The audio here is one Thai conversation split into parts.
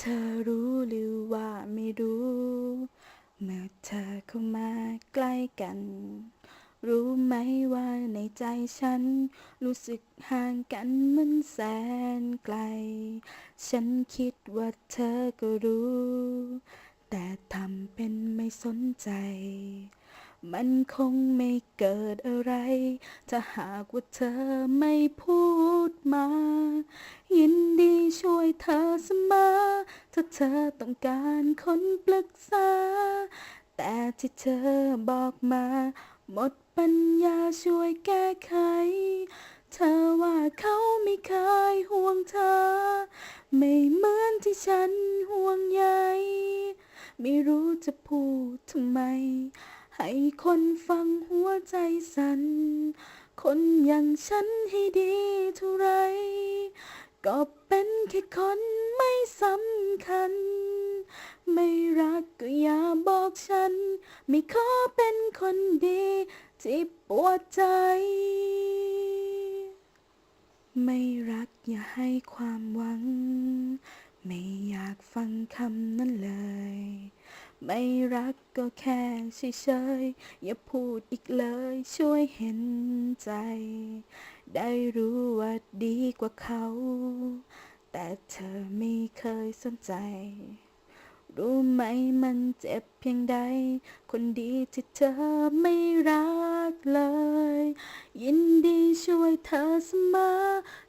เธอรู้หรือว่าไม่รู้ เมื่อเธอเข้ามาใกล้กัน รู้ไหมว่าในใจฉัน รู้สึกห่างกันเหมือนแสนไกล ฉันคิดว่าเธอก็รู้ แต่ทำเป็นไม่สนใจ มันคงไม่เกิดอะไร ถ้าหากว่าเธอไม่พูดมา ยินดีช่วยเธอเสมอ ถ้าเธอต้องการคนปรึกษา แต่ที่เธอบอกมา หมดปัญญาช่วยแก้ไข เธอว่าเขาไม่เคยห่วงเธอ ไม่เหมือนที่ฉันห่วงใย ไม่รู้จะพูดทำไม ให้คนฟังหัวใจสัน่น คนอย่างฉันให้ดีเท่าไร ก็เป็นแค่คนไม่สำ คัญ ไม่รักก็อย่าบอกฉัน ไม่ขอเป็นคนดีที่ปวดใจ ไม่รักอย่าให้ความหวัง ไม่อยากฟังคำนั้นเลย ไม่รักก็แค่เฉยๆ อย่าพูดอีกเลยช่วยเห็นใจ ได้รู้ว่าดีกว่าเขา แต่เธอไม่เคยสนใจ รู้ไหมมันเจ็บเพียงใด คนดีที่เธอไม่รักเลย ยินดีช่วยเธอเสมอ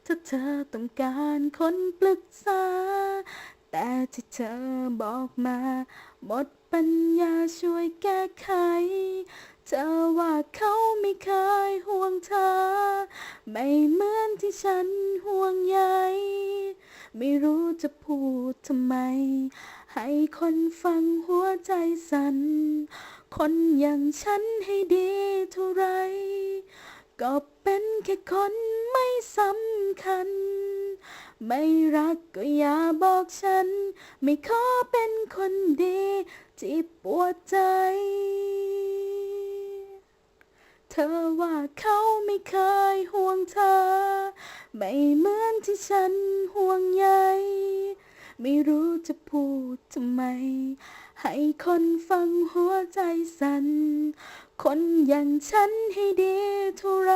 ถ้าเธอต้องการคนปรึกษา แต่ที่เธอบอกมา หมดปัญญาช่วยแก้ไข เธอว่าเขาไม่เคยห่วงเธอ ไม่เหมือนที่ฉันห่วงใย ไม่รู้จะพูดทำไม ให้คนฟังหัวใจสัน่น คนอย่างฉันให้ดีเท่าไร ก็เป็นแค่คนไม่สำคัญ ไม่รักก็อย่าบอกฉัน ไม่ขอเป็นคนดีที่ปวดใจ ธอว่าเขาไม่เคยห่วงเธอ ไม่เหมือนที่ฉันห่วงใย ไม่รู้จะพูดทำไม ให้คนฟังหัวใจสัน่น คนอย่างฉันให้ดีเท่าไร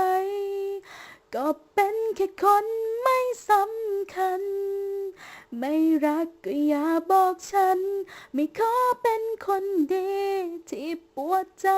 ก็เป็นแค่คนไม่สำคัญ ไม่รักก็อย่าบอกฉัน ไม่ขอเป็นคนดีที่ปวดใจ